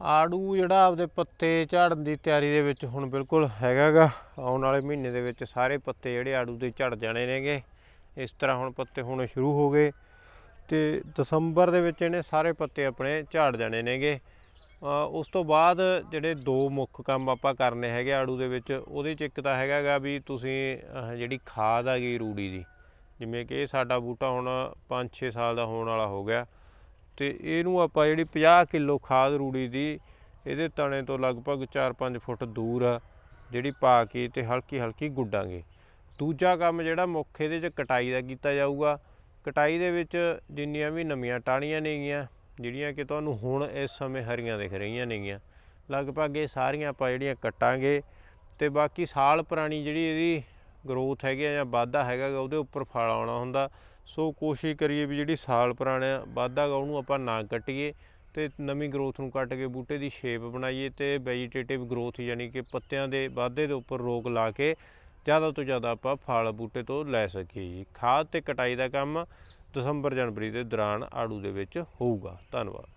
ਆੜੂ ਜਿਹੜਾ ਆਪਦੇ ਪੱਤੇ ਝਾੜਨ ਦੀ ਤਿਆਰੀ ਦੇ ਵਿੱਚ ਹੁਣ ਬਿਲਕੁਲ ਹੈਗਾਗਾ। ਆਉਣ ਵਾਲੇ ਮਹੀਨੇ ਦੇ ਵਿੱਚ ਸਾਰੇ ਪੱਤੇ ਜਿਹੜੇ ਆੜੂ ਦੇ ਝੜ ਜਾਣੇ ਨੇਗੇ। ਇਸ ਤਰ੍ਹਾਂ ਹੁਣ ਪੱਤੇ ਹੋਣੇ ਸ਼ੁਰੂ ਹੋ ਗਏ ਤੇ ਦਸੰਬਰ ਦੇ ਵਿੱਚ ਇਹਨੇ ਸਾਰੇ ਪੱਤੇ ਆਪਣੇ ਝਾੜ ਜਾਣੇ ਨੇਗੇ। ਉਸ ਤੋਂ ਬਾਅਦ ਜਿਹੜੇ ਦੋ ਮੁੱਖ ਕੰਮ ਆਪਾਂ ਕਰਨੇ ਹੈਗੇ ਆੜੂ ਦੇ ਵਿੱਚ, ਉਹਦੇ ਚ ਇੱਕ ਤਾਂ ਹੈਗਾਗਾ ਵੀ ਤੁਸੀਂ ਜਿਹੜੀ ਖਾਦ ਹੈਗੀ ਰੂੜੀ ਦੀ, ਜਿਵੇਂ ਕਿ ਇਹ ਸਾਡਾ ਬੂਟਾ ਹੁਣ 5-6 ਸਾਲ ਦਾ ਹੋਣ ਵਾਲਾ ਹੋ ਗਿਆ। ਤੇ ਇਹਨੂੰ ਆਪਾਂ ਜਿਹੜੀ 50 ਕਿਲੋ ਖਾਦ ਰੂੜੀ ਦੀ ਇਹਦੇ ਤਣੇ ਤੋਂ ਲਗਭਗ 4-5 ਫੁੱਟ ਦੂਰ ਜਿਹੜੀ ਪਾ ਕੇ ਤੇ ਹਲਕੀ ਹਲਕੀ ਗੁੱਡਾਂਗੇ। ਦੂਜਾ ਕੰਮ ਜਿਹੜਾ ਮੁੱਖ ਇਹਦੇ 'ਚ ਕਟਾਈ ਦਾ ਕੀਤਾ ਜਾਊਗਾ ਕਟਾਈ ਦੇ ਵਿੱਚ ਜਿੰਨੀਆਂ ਵੀ ਨਵੀਆਂ ਟਾਹਣੀਆਂ ਨੇਗੀਆਂ ਜਿਹੜੀਆਂ ਕਿ ਤੁਹਾਨੂੰ ਹੁਣ ਇਸ ਸਮੇਂ ਹਰੀਆਂ ਦਿਖ ਰਹੀਆਂ ਨੇਗੀਆਂ ਲਗਭਗ ਇਹ ਸਾਰੀਆਂ ਆਪਾਂ ਜਿਹੜੀਆਂ ਕੱਟਾਂਗੇ ਤੇ ਬਾਕੀ ਸਾਲ ਪੁਰਾਣੀ ਜਿਹੜੀ ਇਹਦੀ ਗਰੋਥ ਹੈਗੀ ਆ ਜਾਂ ਵਾਧਾ ਹੈਗਾ ਗਾ, ਉਹਦੇ ਉੱਪਰ ਫਲ ਆਉਣਾ ਹੁੰਦਾ। ਸੋ ਕੋਸ਼ਿਸ਼ ਕਰੀਏ ਵੀ ਜਿਹੜੀ ਸਾਲ ਪੁਰਾਣਾ ਵਾਧਾ ਗਾ ਉਹਨੂੰ ਆਪਾਂ ਨਾ ਕੱਟੀਏ ਤੇ ਨਵੀਂ ਗਰੋਥ ਨੂੰ ਕੱਟ ਕੇ ਬੂਟੇ ਦੀ ਸ਼ੇਪ ਬਣਾਈਏ ਤੇ ਵੈਜੀਟੇਟਿਵ ਗਰੋਥ ਯਾਨੀ ਕਿ ਪੱਤਿਆਂ ਦੇ ਵਾਧੇ ਦੇ ਉੱਪਰ ਰੋਕ ਲਾ ਕੇ ਜ਼ਿਆਦਾ ਤੋਂ ਜ਼ਿਆਦਾ ਆਪਾਂ ਫਲ ਬੂਟੇ ਤੋਂ ਲੈ ਸਕੀਏ ਜੀ। ਖਾਦ ਤੇ ਕਟਾਈ ਦਾ ਕੰਮ ਦਸੰਬਰ ਜਨਵਰੀ ਦੇ ਦੌਰਾਨ ਆੜੂ ਦੇ ਵਿੱਚ ਹੋਊਗਾ। ਧੰਨਵਾਦ।